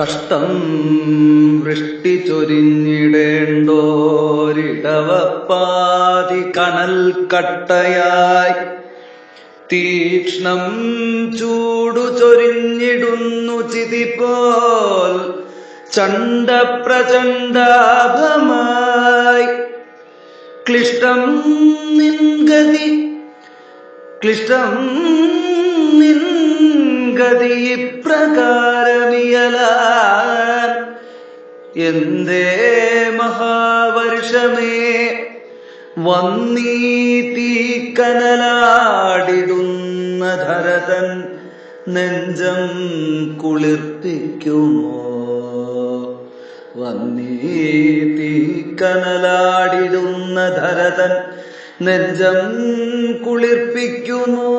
കഷ്ടം വൃഷ്ടി ചൊരിഞ്ഞിടേണ്ടോരിടവപ്പാതി കനൽ കട്ടയായി. തീക്ഷ്ണം ചൂടു ചൊരിഞ്ഞിടുന്നു ചിതിപോൽ ചണ്ഡപ്രചണ്ഡാഭമായി ക്ലിഷ്ടം നിൻഗതി ക്ലിഷ്ടം നിൻഗതി ഇപ്രകാരമിയലാൻ എന്തേ മഹാവർഷമേ വന്നീ കനലാടിടുന്ന ധരതൻ നെഞ്ചം കുളിർപ്പിക്കുമോ? വന്നീ കനലാടിടുന്ന ധരതൻ നെഞ്ചം കുളിർപ്പിക്കുമോ?